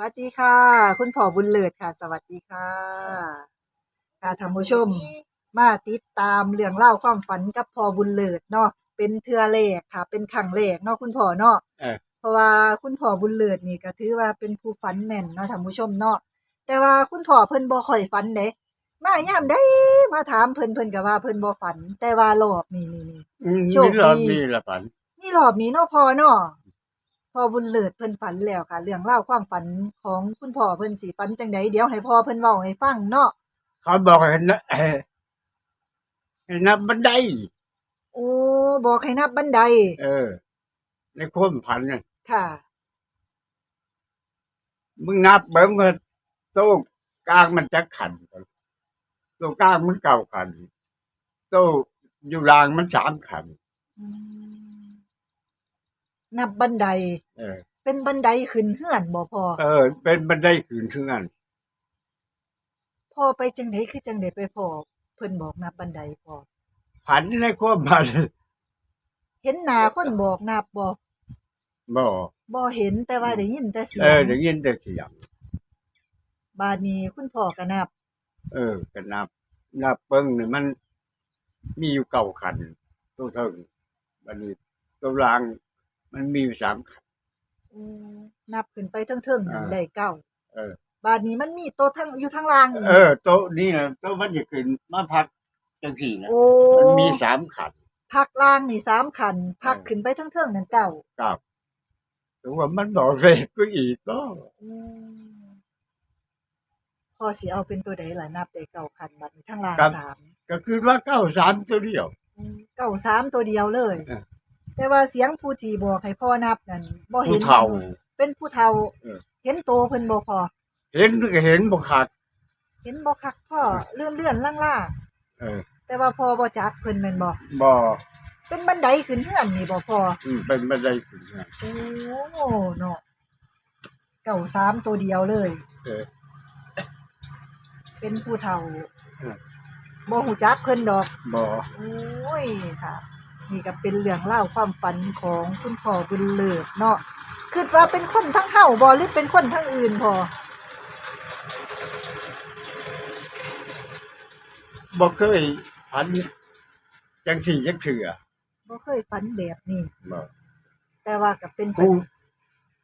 วัสดีค่ะ คุณพ่อบุญเลิศค่ะ สวัสดีค่ะ ค่ะท่านผู้ชม มาติดตามเรื่องเล่าวความฝันกับพ่อบุญเลิศเนาะเป็นเทือแรกค่ะ เป็นครั้งแรกเนาะคุณพ่อเนาะเออ เพราะว่าคุณพ่อบุญเลิศนี่ก็ถือว่าเป็นผู้ฝันแม่นเนาะท่านผู้ชมเนาะแต่ว่าคุณพ่อเพิ่นบ่ค่อยฝันเด้มายามใดมาถามเพิ่นเพิ่นก็ว่าเพิ่นบ่ฝัน แต่ว่ารอบนี้นี่นี่ อืมโชคดีนี่รอบนี้ละปัน มีรอบนี้เนาะพ่อเนาะ พ่อบุญเลิศเพิ่นฝันแล้วค่ะ เรื่องเล่าวความฝันของคุณพ่อเพิ่นสิฝันจังไดเดี๋ยวให้พ่อเพิ่นเว้าให้ฟังเนาะเขาบอกให้นะเอ่อให้นับบันไดโอ้บอกให้นับบันไดเออ ในความพันน่ะค่ะ มึงนับเบิ้งเงินโต๊ะกลางมันจะขันก่อนโต๊ะกลางมันเก่าขันโต๊ะอยู่ล่างมันสามขันอืม นับบันได เออ เป็นบันไดขึ้นเฮือนบ่พอเออ เป็นบันไดขืนเชื่อนพอไปจังไดคือจังไดไปพอเพิ่นบอกนับบันไดพอพันในความพันเห็นหน้าคนบอกนับบ่บ่บ่เห็นแต่ว่าได้ยินแต่เสียเอองได้ยินแต่เสียงบาดนี้คุณพ่อก็นับ เออก็นับ นับเบิ้งนี่มัน มีอยู่เก่าขันตัวเท่าบันนี้ตัวราง มันมีอยู่สามขันอืมนับขึ้นไปเทิงๆนั่นอ่าได้เก้าเออ บาดนี้มันมีโต๊ะทั้งอยู่ทั้งล่างอีกเออ โต๊ะนี่นะโต๊ะมันจะขึ้นมาพักจังสี่นะโอ้มันมีสามขัน พักล่างนี่สามคันพักเออ ขึ้นไปเทิงๆนั่นเก้ากับถึงว่ามันบอกเลยก็อีกก็อืมพอสิเอาเป็นตัวใดล่ะนับได้เก้าคันบัดนี้ทั้งล่างสามก็คือว่าเก้าสามตัวเดียว อืมเก้าสามตัวเดียวเลย เออ แต่ว่าเสียงผู้ที่บอกให้พ่อนับนั่นบ่เห็ผู้นเฒ่า เป็นผู้เฒ่า เออ เห็นโตเพิ่นบ่พอเห็นก็เห็นบ่ขาดเห็นบ่คักพ่อเลื่อนเลื่อนล่างล่าเออแต่ว่าพ่อบ่จักเพิ่นแม่นบ่บ่เป็นบันไดขึ้นเฮือนนี่บ่พออืมเป็นบันไดขึ้นนะโอ้เนาะเก้าสามตัวเดียวเลย เออ เป็นผู้เฒ่าเออ บ่ฮู้จักเพิ่นดอก บ่โอ้ยค่ะ นี่ก็เป็นเรื่องเล่าวความฝันของคุณพ่อบุญเลิศเนาะคิดว่าเป็นคนทั้งเฮาบ่หรือเป็นคนทั้งอื่นพอบ่เคยพันจังสี่จังเถื่อบ่เคยฝันแบบนี้บ่แต่ว่าก็เป็นผู้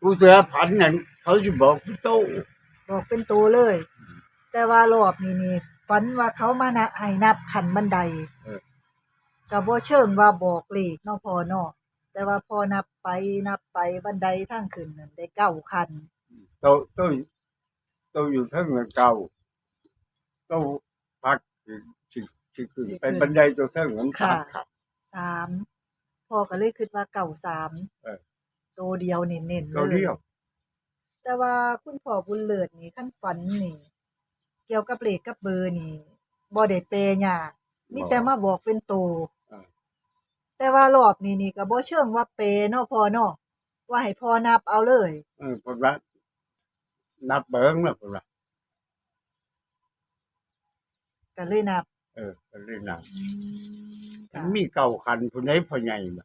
ผู้เสือพันนั่นเขาสิบอกผู้โตบอกเป็นตัวเลย แต่ว่ารอบนี้นี่ฝันว่าเขามานะให้นับขันบันไดเออ ก็บ่เชิงว่าบอกเลขเนาะพอเนาะแต่ว่าพอนับไปนับไปบันไดทางขึ้นนั่นได้เก้าคัน โตโตโตอยู่เทั้งเงินเก่าโตพักสิสิขึ้นสิขึ้นเป็นบันไดตัวเทั้งเงินค่ะขาดครับ สามพ่อก็เลยคิดว่าเก่าสามเออตัวเดียวเน้นๆเลตัวยเดียวแต่ว่าคุณพ่อบุญเลิศนี่ขั้นฝันนี่ เกี่ยวกับเลขกับเบอร์นี่บ่ได้แปลยากมีแต่มาบอกเป็นโตวอ่า แต่ว่ารอบนี้นี่ก็บ่เชิงว่าเปลเนาะพ่อเนาะว่าให้พ่อนับเอาเลย เออเพราะว่านับเบิ้งแล้วเพราะว่าก็เลยนับเออก็เลยนับอืมมัค่ะนมีเก่าคันผู้ใดผู้ใหญ่บ่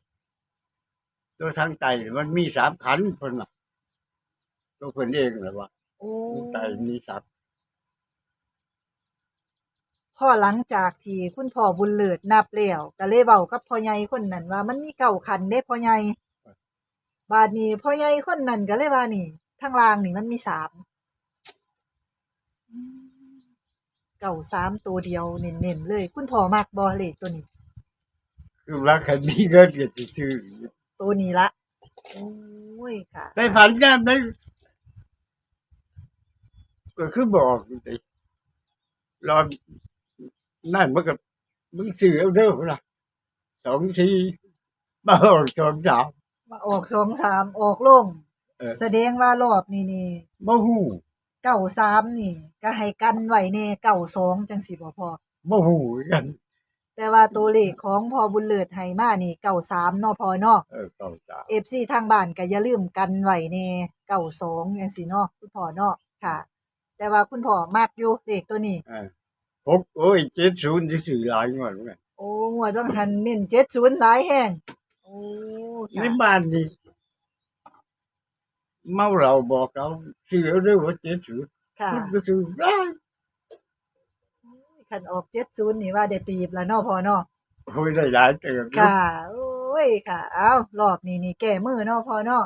ตัวทางใต้มันมีสามคันเพิ่นว่าตัวเพิ่นเองแหละว่าโอ้ทางใต้มีสาม พ่อหลังจากที่คุณพ่อบุญเลิศนับแล้วก็เลยเว้ากับพ่อใหญ่คนนั้นว่ามันมีเก่าคันเด้พ่อใหญ่บาดนี้พ่อใหญ่คนนั้นก็เลยว่านี่ทางล่างนี่มันมีสามอืมเก่าสามตัวเดียวเน้นๆเลย คุณพ่อมักบ่เลขตัวนี้ คือว่าคันมีเงินก็สิซื้อตัวนี้ละโอ้ยค่ะได้ผันยามได้ก็คือบอกสิรอ นนั่นมันก็มึงซื้อเอาเด้อพุ่นล่ะสองทีมาออกสองสาม มาออกสองสามออกลงเออ แสดงว่ารอบนี้นี่บ่ฮู้เก่าสามนี่ ก็ให้กันไว้แน่เก่าสองจังสิบ่พอ บ่ฮู้กัน แต่ว่าตัวเลขของพอบุญเลิศให้มานี่เก่าสามเนาะพอเนาะ เออเก้าสามเอฟซีทางบ้านก็อย่าลืมกันไว้แน่เก่าสองจังสิเนาะคุณพ่อเนาะค่ะ แต่ว่าคุณพ่อมักอยู่เลขตัวนี้ เออ พกโอ้ยเจ็ดศูนย์ที่สื่อหลายงวดเหมือนกันโอ้งวดบางทันเน้นเจ็ดศูนย์หลายแห้งโอ้ในค่ะบ้านนี่เมาเราบอกเราซื้อเอาเด้อว่าเจ็ดศูนย์ค่ะ มันก็ซื้อได้คันออก70นี่ว่าได้ปีบแล้วเนาะพ่อเนาะโอ้ยได้หลายเติมอยู่ค่ะ โอ้ยค่ะ เอารอบนี้นี่แก้มือเนาะพ่อเนาะ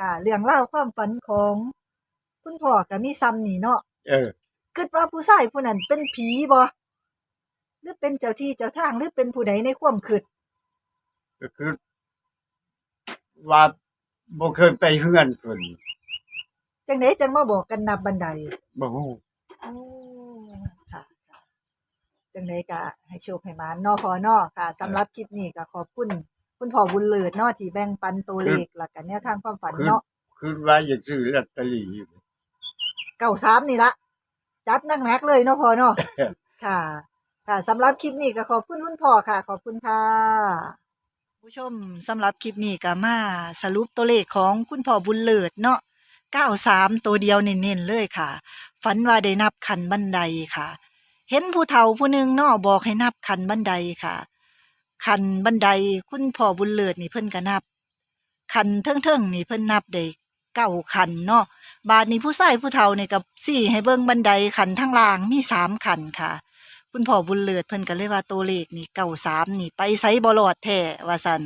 ค่ะ เรื่องเล่าวความฝันของ คุณพ่อก็มีซ้ำนี่เนาะ เออ คิดว่าผู้ชายผู้นั้นเป็นผีบ่หรือเป็นเจ้าที่เจ้าทางหรือเป็นผู้ใดในความคิดก็คือว่าบ่เคยไปเฮือนเพิ่นจังไดจังมาบอกกันนับบันไดบ่ฮู้โอ้ค่ะค่ะจังไดก็ให้โชคให้หมานเนาะพ่อเนาะค่ะสำหรับคลิปนี้ก็ขอบคุณ คุณพ่อบุญเลิศเนาะที่แบ่งปันตัวเลขแล้วกันแนวทางความฝันเนาะคือว่าอยากซื้อลอตเตอรี่อยู่ เก้าสามนี่ละ จัดหนักๆเลยเนาะพ่อเนาะ ค่ะ ค่ะสำหรับคลิปนี้ก็ขอบคุณคุณพ่อค่ะ ขอบคุณค่ะ ผู้ชมสำหรับคลิปนี้ก็มาสรุปตัวเลขของคุณพ่อบุญเลิศเนาะ93 ตัวเดียวเน้นๆเลยค่ะ ฝันว่าได้นับขันบันไดค่ะ เห็นผู้เฒ่าผู้หนึงเนาะบอกให้นับขันบันไดค่ะ ขันบันไดคุณพ่อบุญเลิศนี่เพิ่นก็นับ ขันเทิงๆนี่เพิ่นนับได้ เก้าขันเนาะบาดนี้ผู้ชายผู้เฒ่านี่กับสี่ให้เบิ่งบันไดขันทั้งล่างมีสามขันค่ะ คุณพ่อบุญเลิศเพิ่นก็เลยว่าตัวเลขนี่เก่าสามนี่ไปไสบ่รอดแท้ว่าซั่น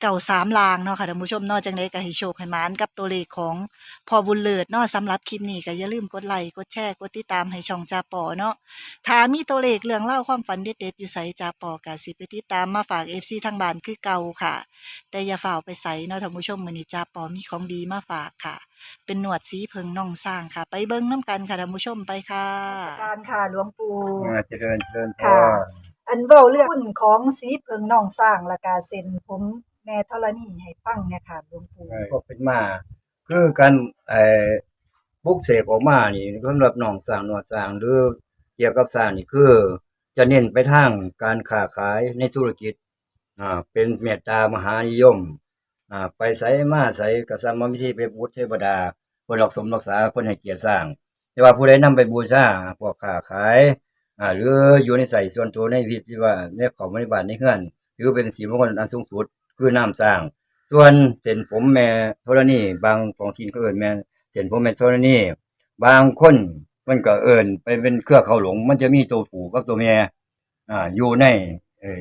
เก่าสามลางเนาะค่ะท่านผู้ชมนาะจังไดก็ให้โชคให้มานกับตัวเลขของพ่อบุญเลิศเนาะสำหรับคลิปนี้ก็อย่าลืมกดไลค์กดแชร์กดติดตามให้ช่องจาปอเนาะถ้ามีตัวเลขเรื่องเล่าความฝันเด็ดๆอยู่ไสจาปอก็สิไปติดตามมาฝาก FC ทางบ้านคือเก่าค่ะ แต่อย่าฝ่าไปใส่เนาะท่านผู้ชมมื้อนี้จาปอมีของดีมาฝากค่ะ เป็นหนวดสีเพิงน่องสร้างค่ะ ไปเบิ้งน้ำกันค่ะท่านผู้ชมไปค่ะการค่ะหลวงปู่ อ่าเจริญเจริญพค่ะรอันเว้าเรื่องหุ้นของสีเพิงน่องสร้างและกาเซ็นผมแม่ธรณีให้ฟังเนี่ยค่ะหลวงปู่ ก็เป็นมา คือการไอ้บุกเสกออกมานี่สำหรับหนองสร้างหนวดสร้างหรือเกี่ยวกับสร้างนี่คือ จะเน้นไปทางการค้าขายในธุรกิจอ่าเป็นเมตตามหานิยม อ่าไปใส่มาใส่กระสัมมิธีไปบูชเทวดา คนรักสมรักษาคนให้เกียรติสร้าง แต่ว่าผู้ใดนำไปบูชาพวกค้าขายอ่าหรืออยู่ในใส่ส่วนตัวในวิธีว่าในของบริบาลในเฮือนถือเป็นสีมงคลอันสูงสุดคือน้ำสร้าง ส่วนเส้นผมแม่ธรณีบางของทีนก็เอินแม่เส้นผมแม่ธรณีบางคนมันก็เอินไปเป็นเครือเขาหลง มันจะมีตัวผูกับตัวแม่อ่าอยู่ในเออ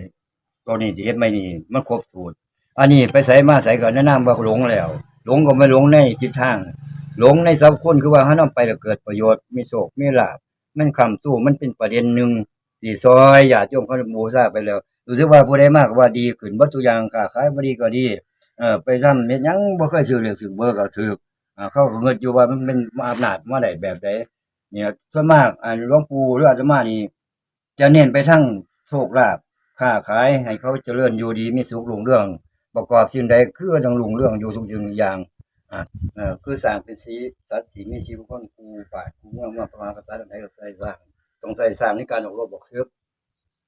ตัวนี้ที่เฮ็ดไม่นี่มันครบสูตร อันนี้ไปใส่มาใส่ก็แนะนำว่าหลงแล้ว หลงก็ไม่หลงในจิตทาง หลงในสัพคนคือว่าถ้านำไปแล้วเกิดประโยชน์มีโชคมีลาภมันคำสู้มันเป็นประเด็นหนึ่งที่ซอยญาติโยมเขาบูชาไปแล้วรู้สึกว่าผู้ใดมากว่าดีขึ้นบ่ทุอย่างค้าขายบดีก็ดีเออไปทำเฮ็ดยังบ่เคยซื้อเลือกซื้อเบอร์ก็ถูกอ่าเขาเงินอยู่ว่ามันเป็นอำนาจมาได้แบบใดเนี่ยส่วนมากอ่าหลวงปู่หรืออาตมานี่จะเน้นไปทั้งโชคลาภค้าขายให้เขาเจริญอยู่ดีมีสุขรุ่งเรื่อง ประกอบสิ่งใดคือต้องรุ่งเรื่องอยู่ทุกสิ่งอย่างอ่าเออคือสร้างเป็นสีสัตว์สีมีชีวิตคนกูป่ากูเมืองมาประมาณภาษาใดก็ใส่สร้างต้องใส่สร้างในการออกรบบอกเสือ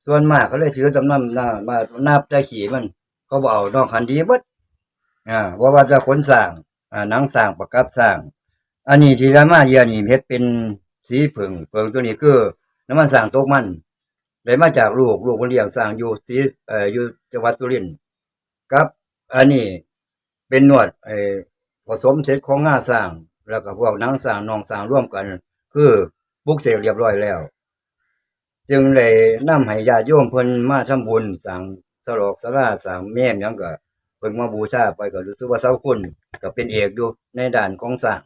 ส่วนมากเขาเลยถือจำนำหน้ามานับได้ขี่มัน เขาบเอกนอกคันดีบดอ่าว่าว่าจะขนสร้างอ่าหนังสร้างประกับสร้าง อันนี้ที่รามาเยียนี่เฮ็ดเป็นสีผึ่งเผึ่งตัวนี้คือน้ำมันสร้างโตกมันได้มาจากลูกลูกคนเลี้ยงสร้างอยู่สีเอ่ออยู่จังหวัดสุรินทร์ ครับ อันนี้เป็นนวดไอ้ผสมเสร็จของงาสร้าง แล้วก็พวกนังสร้างนองสร้างร่วมกัน คือบุกเสร็จเรียบร้อยแล้ว จึงเลยนำให้ญาติโยมเพิ่นมาทำบุญสร้างสลอกสลาสร้างแม่มยังก็เพิ่งมาบูชาไปก็รู้สึกว่าเสาคุณก็เป็นเอกอยู่ในด่านของสร้าง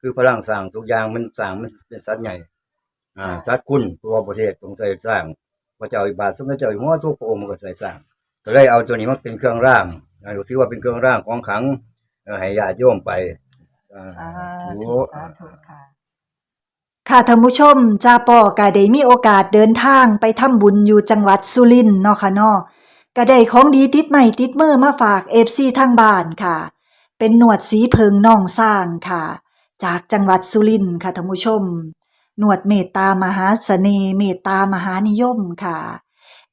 คือพลังสร้างทุกอย่างมันสร้างมันเป็นสัตว์ใหญ่ อ่าสัตว์คุณตัวประเทศต้องใส่สร้างพระเจ้าอิบาสมเด็จเจ้าอยู่หัวทุกพระองค์ก็ใส่สร้าง ก็เลยเอาตัวนี้มาเป็นเครื่องร่างอ่าถือว่าเป็นเครื่องร่างของขลังเอ่อให้ญาติโยมไปอ่า สาธุธุสาธุค่ะ ค่ะท่านผู้ชมจาปอก็ได้มีโอกาสเดินทางไปทำบุญอยู่จังหวัดสุรินทร์เนาะค่ะเนาะก็ได้ของดีติดใหม่ติดมือมาฝาก FC ทางบ้านค่ะ เป็นหนวดสีเพิงน่องสร้างค่ะ จากจังหวัดสุรินทร์ค่ะท่านผู้ชม หนวดเมตตามหาเสน่ห์เมตตามหานิยมค่ะ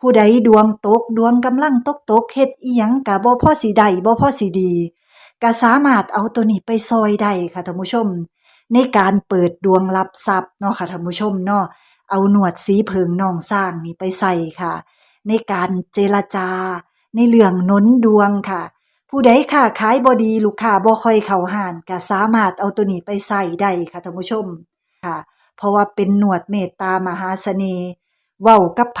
ผู้ใดดวงตกดวงกำลังตกตกเฮ็ดอีหยังกะบ่พอสิได้บ่พอสิดีก็สามารถเอาตัวนี้ไปซอยได้ค่ะท่านผู้ชม ในการเปิดดวงรับทรัพย์เนาะค่ะท่านผู้ชมเนาะเอาหนวดสีเพิงน่องสร้างนี่ไปใส่ค่ะ ในการเจรจา ในเรื่องนุนดวงค่ะ ผู้ใดค้าขายบ่ดีลูกค้าบ่ค่อยเข้าห้านก็สามารถเอาตัวนี้ไปใส่ได้ค่ะท่านผู้ชมค่ะ เพราะว่าเป็นหนวดเมตตามหาเสน่ห์เว้ากับไผ